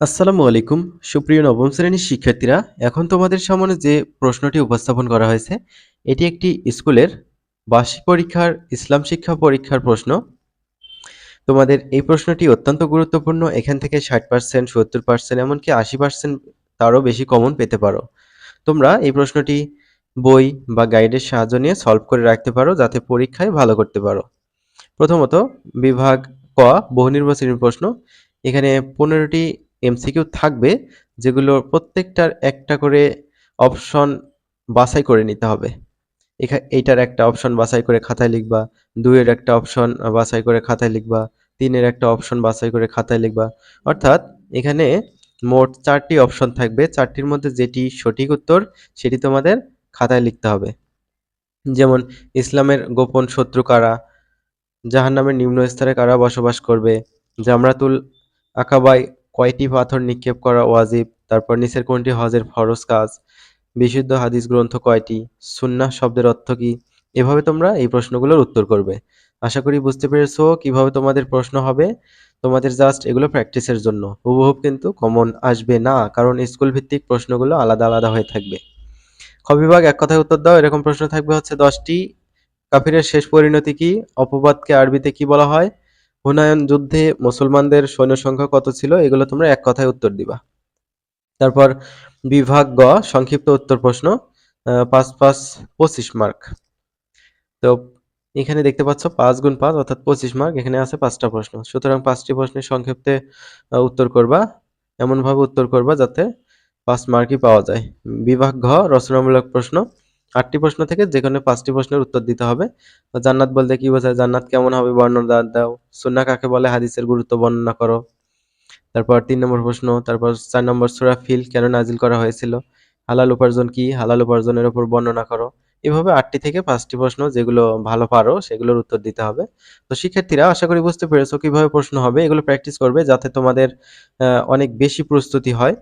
আসসালামু আলাইকুম। সুপ্রিয় নবম শ্রেণির শিক্ষার্থীরা, এখন তোমাদের সামনে যে প্রশ্নটি উপস্থাপন করা হয়েছে, এটি একটি স্কুলের বার্ষিক পরীক্ষার, ইসলাম শিক্ষা পরীক্ষার প্রশ্ন। তোমাদের এই প্রশ্নটি অত্যন্ত গুরুত্বপূর্ণ, এখান থেকে ষাট পার্সেন্ট সত্তর পার্সেন্ট এমনকি আশি পার্সেন্ট তারও বেশি কমন পেতে পারো। তোমরা এই প্রশ্নটি বই বা গাইডের সাহায্য নিয়ে সলভ করে রাখতে পারো, যাতে পরীক্ষায় ভালো করতে পারো। প্রথমত, বিভাগ ক বহুনির্বাচনী প্রশ্ন। এখানে পনেরোটি এমসিকিউ থাকবে, যেগুলো প্রত্যেকটার একটা করে অপশন বাছাই করে নিতে হবে। এখা, এইটার একটা অপশন বাছাই করে খাতায় লিখবা, দুইয়ের একটা অপশন বাছাই করে খাতায় লিখবা, তিনের একটা অপশন বাছাই করে খাতায় লিখবা। অর্থাৎ এখানে মোট চারটি অপশন থাকবে, চারটির মধ্যে যেটি সঠিক উত্তর সেটি তোমাদের খাতায় লিখতে হবে। যেমন, ইসলামের গোপন শত্রু কারা? জাহান্নামের নিম্ন স্তরে কারা বসবাস করবে? জামরাতুল আকাবায় কয়টি পাথর নিক্ষেপ করা ওয়াজিব, তারপর নিচের কোনটি হজের ফরজ কাজ? বিশুদ্ধ হাদিস গ্রন্থ কয়টি? সুন্নাহ শব্দের অর্থ কি? এভাবে তোমরা এই প্রশ্নগুলোর উত্তর করবে। আশা করি বুঝতে পেরেছ কীভাবে তোমাদের প্রশ্ন হবে। তোমাদের জাস্ট এগুলো প্র্যাকটিসের জন্য। হুবহুব কিন্তু কমন আসবে না, কারণ স্কুল ভিত্তিক প্রশ্নগুলো আলাদা আলাদা হয়ে থাকবে। খ বিভাগ এক কথায় উত্তর দাও, এরকম প্রশ্ন থাকবে হচ্ছে দশটি। কাফিরের শেষ পরিণতি কি? অপবাদকে আরবিতে কি বলা হয়? হুনায়ন যুদ্ধে মুসলমানদের সৈন্য সংখ্যা কত ছিল? এগুলো তোমরা এক কথায় উত্তর দিবা। তারপর বিভাগ গ সংক্ষিপ্ত উত্তর প্রশ্ন পাঁচ পাঁচ পঁচিশ মার্ক। তো এখানে দেখতে পাচ্ছ পাঁচ গুণ পাঁচ অর্থাৎ পঁচিশ মার্ক এখানে আছে পাঁচটা প্রশ্ন। সুতরাং পাঁচটি প্রশ্নের সংক্ষেপে আহ, উত্তর করবা এমনভাবে উত্তর করবা যাতে পাঁচ মার্কই পাওয়া যায়। বিভাগ ঘ রচনামূলক প্রশ্ন আটটি প্রশ্ন থেকে যে কোনো পাঁচটি প্রশ্নের উত্তর দিতে হবে। জান্নাত বলতে কি বোঝায়? জান্নাত কেমন হবে? বর্ণনা দাও। সুন্নাহ কাকে বলে? হাদিসের গুরুত্ব বর্ণনা করো। তারপর তিন নম্বর প্রশ্ন। তারপর চার নম্বর সূরা ফিল কেন নাজিল করা হয়েছিল? হালাল উপার্জন কি? হালাল উপার্জনের উপর বর্ণনা করো। এভাবে আটটি থেকে পাঁচটি প্রশ্ন যেগুলো ভালো পারো, সেগুলোর উত্তর দিতে হবে। তো শিক্ষার্থীরা, আশা করি বুঝতে পেরেছ কীভাবে প্রশ্ন হবে। এগুলো প্র্যাকটিস করবে যাতে তোমাদের অনেক বেশি প্রস্তুতি হয়।